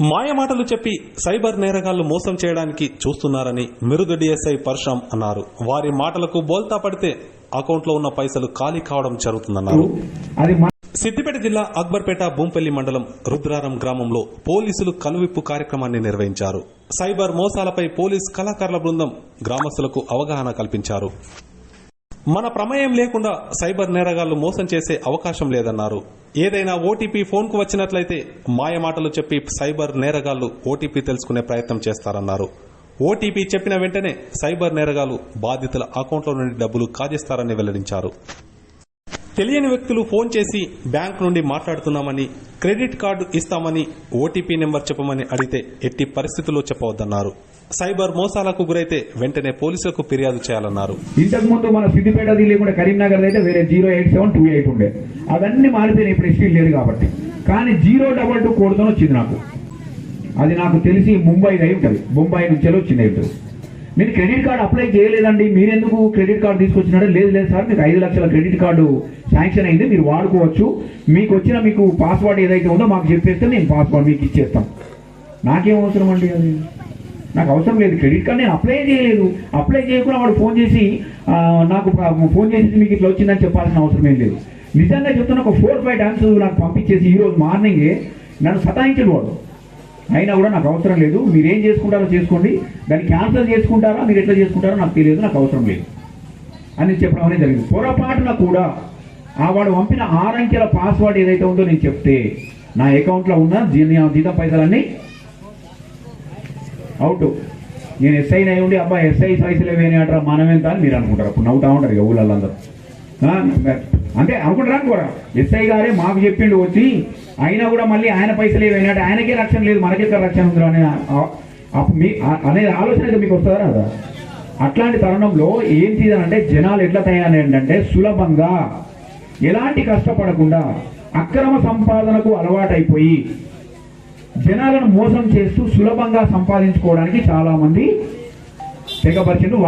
మాయమాటలు చెప్పి సైబర్ నేరగాళ్ళు మోసం చేయడానికి చూస్తున్నారని మిరుదు డిఎస్ఐ పరశురాం అన్నారు. వారి మాటలకు బోల్తా పడితే అకౌంట్లో ఉన్న పైసలు ఖాళీ కావడం జరుగుతుందన్నారు. సిద్దిపేట జిల్లా అక్బర్పేట బూంపల్లి మండలం రుద్రారం గ్రామంలో పోలీసులు కనువిప్పు కార్యక్రమాన్ని నిర్వహించారు. సైబర్ మోసాలపై పోలీస్ కళాకారుల బృందం గ్రామస్తులకు అవగాహన కల్పించారు. మన ప్రమేయం లేకుండా సైబర్ నేరగాళ్ళు మోసం చేసే అవకాశం లేదన్నారు. ఏదైనా ఓటీపీ ఫోన్కు వచ్చినట్లయితే మాయమాటలు చెప్పి సైబర్ నేరగాళ్ళు ఓటీపీ తెలుసుకునే ప్రయత్నం చేస్తారన్నారు. ఓటీపీ చెప్పిన వెంటనే సైబర్ నేరగాళ్ళు బాధితుల అకౌంట్లో నుండి డబ్బులు కాజేస్తారని వెల్లడించారు. తెలియని వ్యక్తులు ఫోన్ చేసి బ్యాంక్ నుండి మాట్లాడుతున్నామని క్రెడిట్ కార్డు ఇస్తామని ఓటీపీ నెంబర్ చెప్పమని అడిగితే ఎట్టి పరిస్థితుల్లో చెప్పవద్దన్నారు. సైబర్ మోసాలకు గురైతే వెంటనే పోలీసులకు ఫిర్యాదు చేయాలన్నారు. ఇంతకు ముందు మన సిద్దిపేట లేకుండా కరీంనగర్ అయితే వేరే zero eight seven two eight ఉండే. అవన్నీ మారిపోయినాయి ఇప్పుడు ఎస్టీ లేదు కాబట్టి. కానీ జీరో డబల్ టూ కోడ్తో వచ్చింది నాకు. అది నాకు తెలిసి ముంబై అయి ఉంటుంది. ముంబై నుంచి వచ్చింది ఉంటుంది. నేను క్రెడిట్ కార్డు అప్లై చేయలేదండి మీరెందుకు క్రెడిట్ కార్డు తీసుకొచ్చినాడో లేదు లేదు సార్ మీకు ఐదు లక్షల క్రెడిట్ కార్డు శాంక్షన్ అయింది మీరు వాడుకోవచ్చు. మీకు వచ్చిన మీకు పాస్వర్డ్ ఏదైతే ఉందో మాకు చెప్పేస్తే నేను పాస్వర్డ్ మీకు ఇచ్చేస్తాం. నాకేం అవసరం అండి అది? నాకు అవసరం లేదు క్రెడిట్ కార్డ్ నేను అప్లై చేయలేదు. అప్లై చేయకుండా వాడు ఫోన్ చేసి నాకు ఫోన్ చేసి మీకు ఇట్లా వచ్చిందని చెప్పాల్సిన అవసరం ఏం లేదు. నిజంగా చెప్తున్న ఒక ఫోర్ ఫైవ్ టైమ్స్ నాకు పంపించేసి ఈరోజు మార్నింగే నన్ను సతాయించిన వాడు. అయినా కూడా నాకు అవసరం లేదు. మీరు ఏం చేసుకుంటారో చేసుకోండి. దాన్ని క్యాన్సిల్ చేసుకుంటారా? మీరు ఎట్లా చేసుకుంటారో నాకు తెలియదు. నాకు అవసరం లేదు. అని చెప్పడం అనేది జరిగింది. పొరపాటున కూడా ఆ వాడు పంపిన ఆరంకెల పాస్వర్డ్ ఏదైతే ఉందో నేను చెప్తే నా అకౌంట్లో ఉన్న జీతం పైసలన్నీ అవుట్ నేను ఎస్ఐ అయి ఉండి అబ్బా ఎస్ఐ పైసలు ఏమైనా అంటారా? మనమేంత అని మీరు అనుకుంటారు. అప్పుడు నవ్వుతా ఉంటారు ఇక అంటే అనుకుంటారా? కూడా ఎస్ఐ గారే మాకు చెప్పిండు వచ్చి అయినా కూడా మళ్ళీ ఆయన పైసలు ఏమైనా అంటే ఆయనకే రక్షణ లేదు మనకెక్కడ రక్షణ ఉందో అనే మీ అనేది ఆలోచన అయితే మీకు వస్తుందా రాదా? అట్లాంటి తరుణంలో ఏం చేయాలంటే జనాలు ఎట్లా తయారు ఏంటంటే సులభంగా ఎలాంటి కష్టపడకుండా అక్రమ సంపాదనకు అలవాటైపోయి జనాలను మోసం చేస్తూ సులభంగా సంపాదించుకోవడానికి చాలామంది తెగపరిచిండు